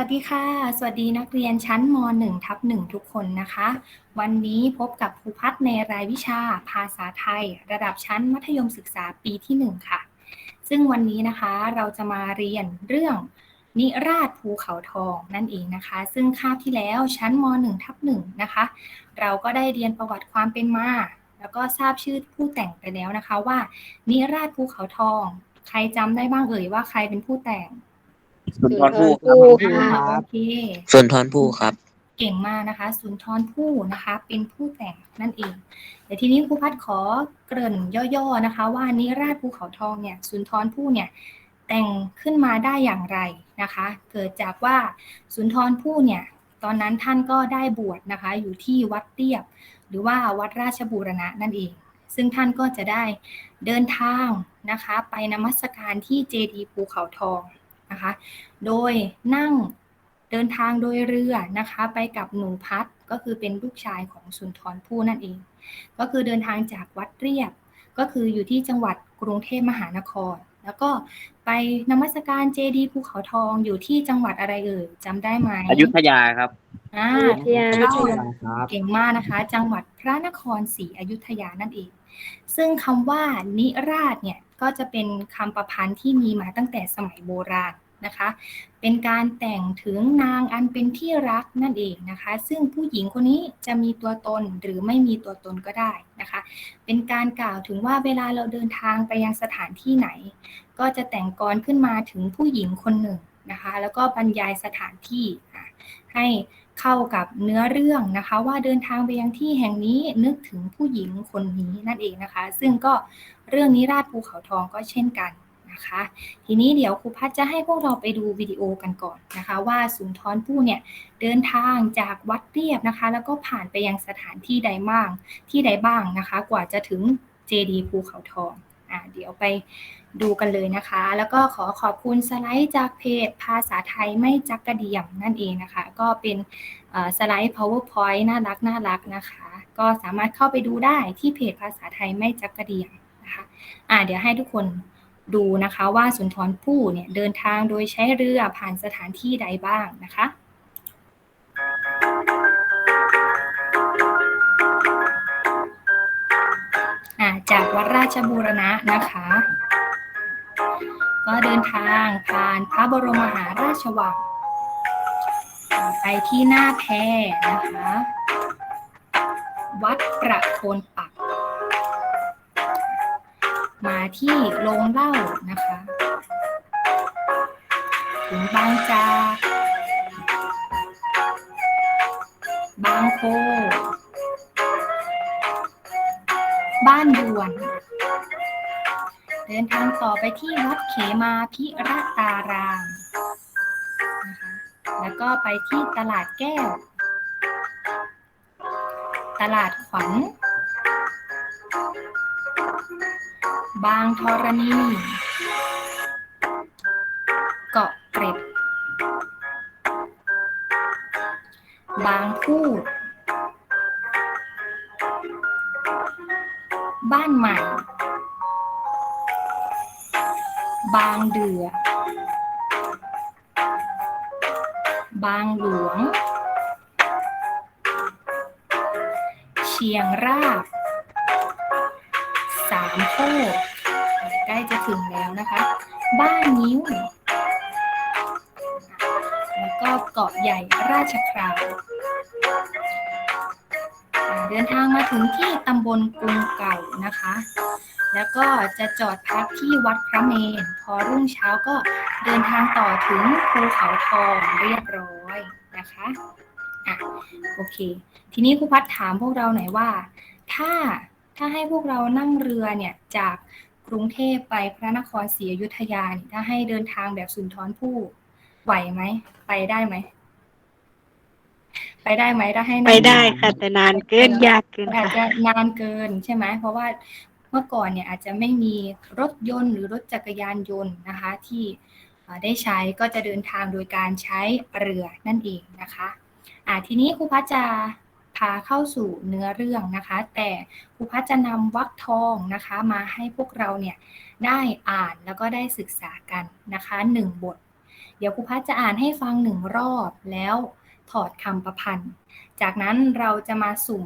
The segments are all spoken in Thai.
วัสดีค่ะ สวัสดีนักเรียนชั้นม .1 ทับ1ทุกคนนะคะ วันนี้พบกับครูพัฒน์ในรายวิชาภาษาไทย ระดับชั้นมัธยมศึกษาปีที่ 1 ค่ะ ซึ่งวันนี้นะคะเราจะมาเรียนเรื่องนิราศภูเขาทองนั่นเองนะคะ ซึ่งคาบที่แล้วชั้นม .1 ทับ1นะคะ เราก็ได้เรียนประวัติความเป็นมา แล้วก็ทราบชื่อผู้แต่งไปแล้วนะคะว่า นิราศภูเขาทอง ใครจำได้บ้างเอ่ยว่าใครเป็นผู้แต่ง สุนทรภู่คสุรับนทรภู่อ่าครับโอเค สุนทรภู่ครับ เก่งมากนะคะ สุนทรภู่นะคะ เป็นผู้แต่งนั่นเอง เดี๋ยวทีนี้ครูพัดขอเกริ่นย่อๆนะคะ ว่านิราชภูเขาทองเนี่ยสุนทรภู่เนี่ยแต่งขึ้นมาได้อย่างไรนะคะ เกิดจากว่าสุนทรภู่เนี่ยตอนนั้นท่านก็ได้บวชนะคะ อยู่ที่วัดเตียบ หรือว่าวัดราชบูรณะนั่นเอง ซึ่งท่านก็จะได้เดินทางนะคะ ไปนมัสการที่เจดีย์ภูเขาทอง นะคะ โดยนั่งเดินทางโดยเรือนะคะ ไปกับหนูพัดก็คือเป็นลูกชายของสุนทรภู่นั่นเอง ก็คือเดินทางจากวัดเรียบ ก็คืออยู่ที่จังหวัดกรุงเทพมหานคร แล้วก็ไปนมัสการเจดีย์ภูเขาทองอยู่ที่จังหวัดอะไรเอ่ยจำได้ไหมอยุธยาครับอ่าอยุธยาถูกอยุธต้องยาครับเก่งมากนะคะ จังหวัดพระนครศรีอยุธยานั่นเอง ซึ่งคำว่านิราชเนี่ยก็จะเป็นคำประพันธ์ที่มีมาตั้งแต่สมัยโบราณ นะคะ เป็นการแต่งถึงนางอันเป็นที่รักนั่นเองนะคะ ซึ่งผู้หญิงคนนี้จะมีตัวตนหรือไม่มีตัวตนก็ได้นะคะ เป็นการกล่าวถึงว่าเวลาเราเดินทางไปยังสถานที่ไหน ก็จะแต่งกรขึ้นมาถึงผู้หญิงคนหนึ่งนะคะ แล้วก็บรรยายสถานที่ให้เข้ากับเนื้อเรื่องนะคะ ว่าเดินทางไปยังที่แห่งนี้นึกถึงผู้หญิงคนนี้นั่นเองนะคะ ซึ่งก็เรื่องนี้ราชภูเขาทองก็เช่นกัน นะคะ ทีนี้เดี๋ยวครูพัฒจะให้พวกเราไปดูวิดีโอกันก่อนนะคะ ว่าสุนทรภู่เนี่ยเดินทางจากวัดเรียบนะคะ แล้วก็ผ่านไปยังสถานที่ใดบ้างที่ใดบ้างนะคะ กว่าจะถึงเจดีย์ภูเขาทองอ่าเดี๋ยวไปดูกันเลยนะคะ แล้วก็ขอขอบคุณสไลด์จากเพจภาษาไทยไม่จักกระเดียมนั่นเองนะคะ ก็เป็นสไลด์ powerpoint น่ารักน่ารักนะคะ ก็สามารถเข้าไปดูได้ที่เพจภาษาไทยไม่จักกระเดียมนะคะอ่าเดี๋ยวให้ทุกคน ดูนะคะว่าสุนทรภู่เนี่ยเดินทางโดยใช้เรือผ่านสถานที่ใดบ้างนะคะจากวัดราชบูรณะนะคะ ก็เดินทางผ่านพระบรมมหาราชวังไปที่หน้าแพนะคะ วัดประโคน ที่โรงเหล้านะคะถึงบางจากบางโพบ้านด่วน เดินทางต่อไปที่วัดเขมาพิรตารามนะคะแล้วก็ไปที่ตลาดแก้ว ตลาดขวัญ บางธรณี เกาะเกร็ด บางพูด บ้านใหม่ บางเดือ บางหลวง เชียงราก สามโคกใกล้จะถึงแล้วนะคะ บ้านนิ้ว แล้วก็เกาะใหญ่ราชคราวเดินทางมาถึงที่ตำบลกรุงเก่านะคะ แล้วก็จะจอดพักที่วัดพระเมรุพอรุ่งเช้าก็เดินทางต่อถึงภูเขาทองเรียบร้อยนะคะอะโอเค ทีนี้ครูพัฒถามพวกเราหน่อยว่า ถ้า ถ้าให้พวกเรานั่งเรือเนี่ยจากกรุงเทพไปพระนครศรีอยุธยาเนี่ยถ้าให้เดินทางแบบสุนทรภู่ไหวไหม ไปได้ไหม ไปได้ไหมถ้าให้นั่งไปได้ค่ะแต่นานเกินยากเกินอาจค่ะจะนานเกินใช่ไหมเพราะว่าเมื่อก่อนเนี่ยอาจจะไม่มีรถยนต์หรือรถจักรยานยนต์นะคะ ที่เอ่อได้ใช้ก็จะเดินทางโดยการใช้เรือนั่นเองนะคะ อ่าทีนี้ครูพัชจะ พาเข้าสู่เนื้อเรื่องนะคะ แต่ครูพัชจะนำวรรคทองนะคะ มาให้พวกเราเนี่ยได้อ่านแล้วก็ได้ศึกษากันนะคะหนึ่งบท เดี๋ยวครูพัฒจะอ่านให้ฟังหนึ่งรอบแล้วถอดคำประพันธ์ จากนั้นเราจะมาสุ่ม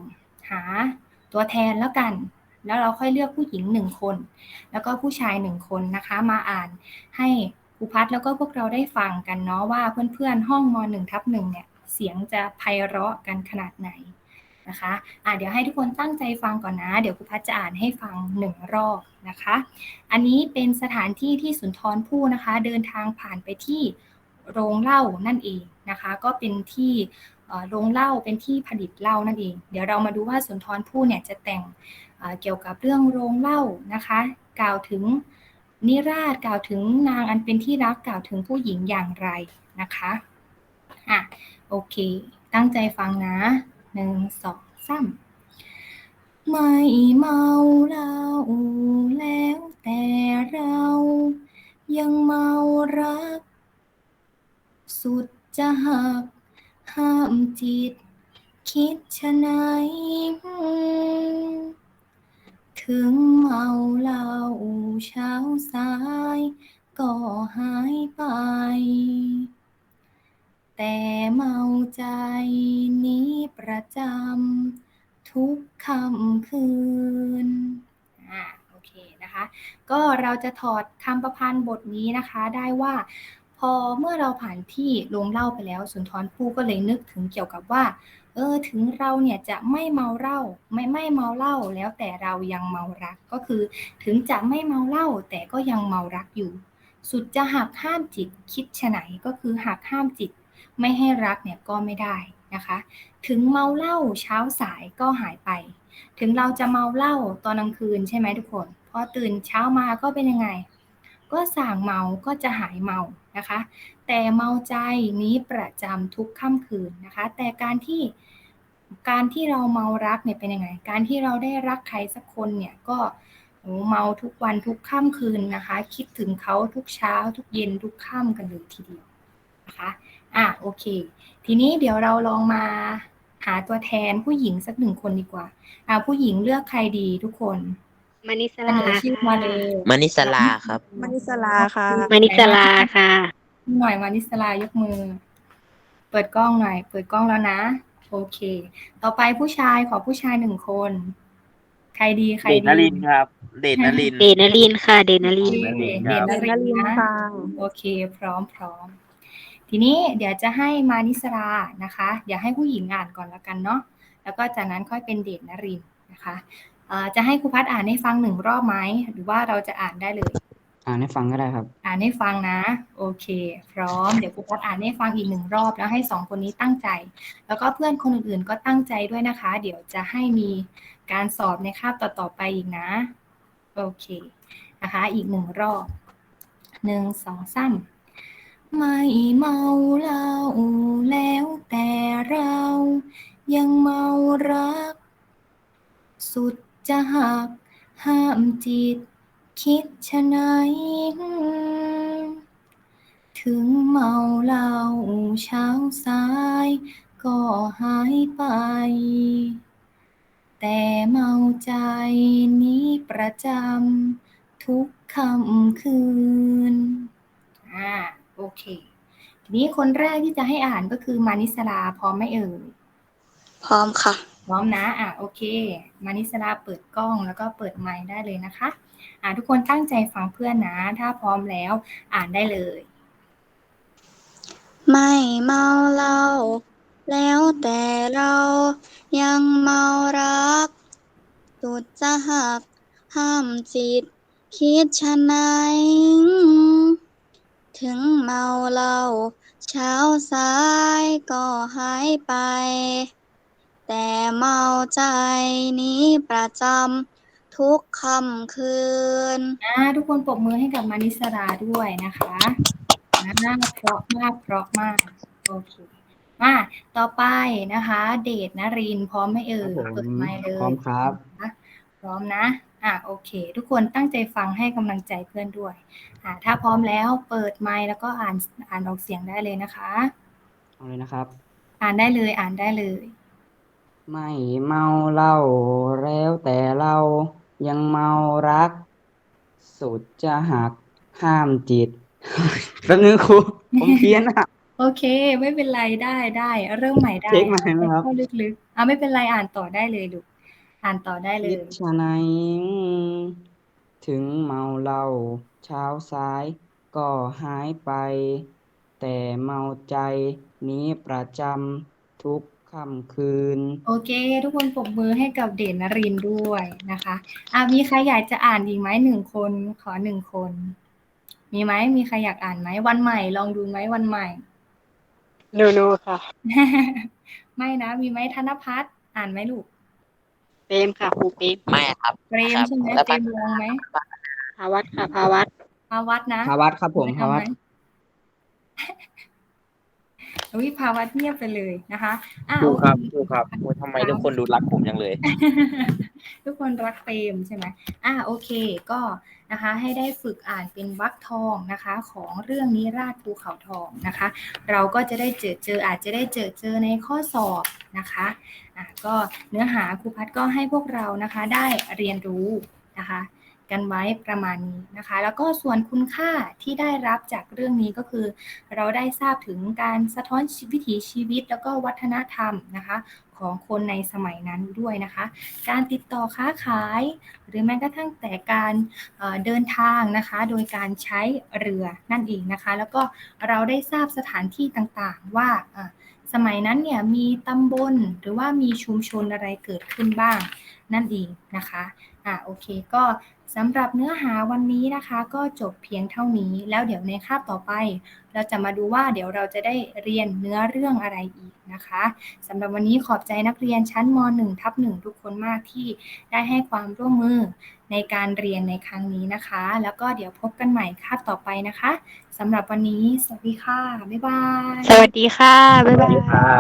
หาตัวแทนแล้วกัน แล้วเราค่อยเลือกผู้หญิงหนึ่งคน แล้วก็ผู้ชายหนึ่งคนนะคะ มาอ่านให้ครูพัฒแล้วก็พวกเราได้ฟังกันเนาะว่าเพื่อนๆห้องมหนึ่งทับหนึ่งเนี่ยเสียงจะไพเราะกันขนาดไหน นะคะอะเดี๋ยวให้ทุกคนตั้งใจฟังก่อนนะ เดี๋ยวครูพัฒจะอ่านให้ฟังหนึ่งรอบนะคะ อันนี้เป็นสถานที่ที่สุนทรภู่นะคะ เดินทางผ่านไปที่โรงเหล้านั่นเองนะคะ ก็เป็นที่โรงเหล้าเป็นที่ผลิตเหล้านั่นเอง เดี๋ยวเรามาดูว่าสุนทรภู่เนี่ยจะแต่งเกี่ยวกับเรื่องโรงเหล้านะคะ กล่าวถึงนิราศกล่าวถึงนางอันเป็นที่รักกล่าวถึงผู้หญิงอย่างไรนะคะอะโอเค ตั้งใจฟังนะ หนึ่งสองสามไม่เมาเหล้าแล้วแต่เรายังเมารัก สุดจะหัก ห้ามจิต คิดชะไหน ถึงเมาเหล้าเช้าสาย ก็หายไป แต่เมาใจนี้ประจำทุกค่ำคืนอ่าโอเคนะคะ ก็เราจะถอดคำประพันธ์บทนี้นะคะได้ว่า พอเมื่อเราผ่านที่โรงเหล้าไปแล้วสุนทรภู่ก็เลยนึกถึงเกี่ยวกับว่า เออถึงเราเนี่ยจะไม่เมาเหล้าไม่ไม่เมาเหล้าแล้วแต่เรายังเมารักก็คือ ถึงจะไม่เมาเหล้าแต่ก็ยังเมารักอยู่ สุดจะหักห้ามจิตคิดฉะไหนก็คือหักห้ามจิต ไม่ให้รักเนี่ยก็ไม่ได้นะคะ ถึงเมาเหล้าเช้าสายก็หายไป ถึงเราจะเมาเหล้าตอนกลางคืนใช่ไหมทุกคน พอตื่นเช้ามาก็เป็นยังไง ก็สั่งเมาก็จะหายเมานะคะ แต่เมาใจนี้ประจำทุกค่ำคืนนะคะ แต่การที่การที่เราเมารักเนี่ยเป็นยังไง การที่เราได้รักใครสักคนเนี่ยก็เมาทุกวันทุกค่ำคืนนะคะ คิดถึงเขาทุกเช้าทุกเย็นทุกค่ำกันเลยทีเดียวนะคะ อะโอเค ทีนี้เดี๋ยวเราลองมาหาตัวแทนผู้หญิงสักหนึ่งคนดีกว่า อะผู้หญิงเลือกใครดีทุกคนมานิสเสลานอชื่อมาเลยมานิสลาครับมณิสลาค่ะ มานิสลาค่ะ หน่อยมานิสลายกมือ เปิดกล้องหน่อย เปิดกล้องแล้วนะ โอเค ต่อไปผู้ชายขอผู้ชายหนึ่งคน ใครดีใครเดชดีนรินทร์ครับ เดชนรินทร์เดนลินค่ะ เดนลินโอเคครัเด่นบนเดนริลินนนะค่ะ โอเค พร้อมพร้อม ทีนี้เดี๋ยวจะให้มานิสรานะคะเดี๋ยวให้ผู้หญิงอ่านก่อนแล้วกันเนาะแล้วก็จากนั้นค่อยเป็นเดชนรินทร์นะคะเอ่อจะให้ครูพัฒอ่านให้ฟังหนึ่งรอบไหมหรือว่าเราจะอ่านได้เลย อ่านให้ฟังก็ได้ครับ อ่านให้ฟังนะ โอเค พร้อมเดี๋ยวครูพัฒอ่านให้ฟังอีกหนึ่งรอบแล้วให้สองคนนี้ตั้งใจ แล้วก็เพื่อนคนอื่นๆก็ตั้งใจด้วยนะคะ เดี๋ยวจะให้มีการสอบในคาบต่อๆไปอีกนะ โอเคนะคะ อีกหนึ่งรอบหนึ่งสองสาม ไม่เมาเหล้าแล้วแต่เรายังเมารัก สุดจะหัก ห้ามจิต คิดชะไหน ถึงเมาเหล้าเช้าสาย ก็หายไป แต่เมาใจนี้ประจำทุกค่ำคืนอ่า โอเค ทีนี้คนแรกที่จะให้อ่านก็คือมานิสลาพร้อมไหม่เอ่ยพร้อมค่ะ พร้อมนะ อะโอเค มานิสลาเปิดกล้องแล้วก็เปิดไมค์ได้เลยนะคะ อะทุกคนตั้งใจฟังเพื่อนนะ ถ้าพร้อมแล้วอ่านได้เลย ไม่เมาเหล้าแล้วแต่เรายังเมารักสุดจะหักห้ามจิต คิดชะไหน ถึงเมาเหล้าเช้าสายก็หายไป แต่เมาใจนี้ประจำทุกค่ำคืน อ่าทุกคนปรบมือให้กับมานิสราด้วยนะคะน่าเพราะมากเพราะมากโอเคมาต่อไปนะคะ เดชนรินทร์พร้อมไหมเอ่ยครับผม เปิดไมค์เลยพร้อมครับนะพร้อมนะ อะโอเค ทุกคนตั้งใจฟังให้กำลังใจเพื่อนด้วย อ่าถ้าพร้อมแล้วเปิดไมค์แล้วก็อ่านอ่านออกเสียงได้เลยนะคะ เอาเลยนะครับ อ่านได้เลยอ่านได้เลย ไม่เมาเหล้าแล้วแต่เรายังเมารัก สุดจะหักห้ามจิต แป๊บนึงครู ผมเพี้ยนอะ โอเค ไม่เป็นไรได้ได้ เริ่มใหม่ได้เช็คใหม่นะครับ เข้าลึกๆอะไม่เป็นไรอ่านต่อได้เลยลูก อ่านต่อได้เลคิยดชะไหนถึงเมาเหล้าเช้าสายก็หายไป แต่เมาใจนี้ประจำทุกค่ำคืน โอเค ทุกคนปรบมือให้กับเด่นนรินทร์ด้วยนะคะอะมีใครอยากจะอ่านอีกไหมหนึ่งคนขอหนึ่งคน มีไหมมีใครอยากอ่านไหมวันใหม่ ลองดูไหมวันใหม่โนโนค่ะ ไม่นะ มีไหมธนพัฒน์อ่านไหมลูก เปรมค่ะครูเปรมไม่ครับเปรมครับใช่ไหมแล้วเปรมลองไหมภาวัตค่ะภาวัตภาวัตนะ ภาวัตครับผมไปภาทำวัไหต มอุ้ยภาวัตเงียบไปเลยนะคะอะดูครับโอเดูครับโอ้ยทำไมทุกคนดูรักผมจังเลย ทุกคนรักเปรมใช่ไหมอ่าโอเคก็นะคะให้ได้ฝึกอ่านเป็นวรรคทองนะคะ ของเรื่องนิราชภูเขาทองนะคะ เราก็จะได้เจอเจออาจจะได้เจอเจอในข้อสอบนะคะอะก็เนื้อหาครูพัดก็ให้พวกเรานะคะได้เรียนรู้นะคะ กันไว้ประมาณนี้นะคะ แล้วก็ส่วนคุณค่าที่ได้รับจากเรื่องนี้ก็คือ เราได้ทราบถึงการสะท้อนวิถีชีวิต แล้วก็วัฒนธรรมนะคะของคนในสมัยนั้นด้วยนะคะ การติดต่อค้าขาย หรือแม้กระทั่งแต่การเดินทางนะคะ โดยการใช้เรือนั่นเองนะคะ แล้วก็เราได้ทราบสถานที่ต่างๆ ว่าสมัยนั้นเนี่ยมีตำบลหรือว่ามีชุมชนอะไรเกิดขึ้นบ้างนั่นเองนะคะอะโอเคก็สำหรับเนื้อหาวันนี้นะคะ ก็จบเพียงเท่านี้ แล้วเดี๋ยวในคาบต่อไป เราจะมาดูว่าเดี๋ยวเราจะได้เรียนเนื้อเรื่องอะไรอีกนะคะสำหรับวันนี้ขอบใจนักเรียนชั้นม .1 ทับ1ทุกคนมากที่ได้ให้ความร่วมมือในการเรียนในครั้งนี้นะคะ แล้วก็เดี๋ยวพบกันใหม่คาบต่อไปนะคะสำหรับวันนี้ สวัสดีค่ะ บ๊ายบาย สวัสดีค่ะ บ๊ายบายครับ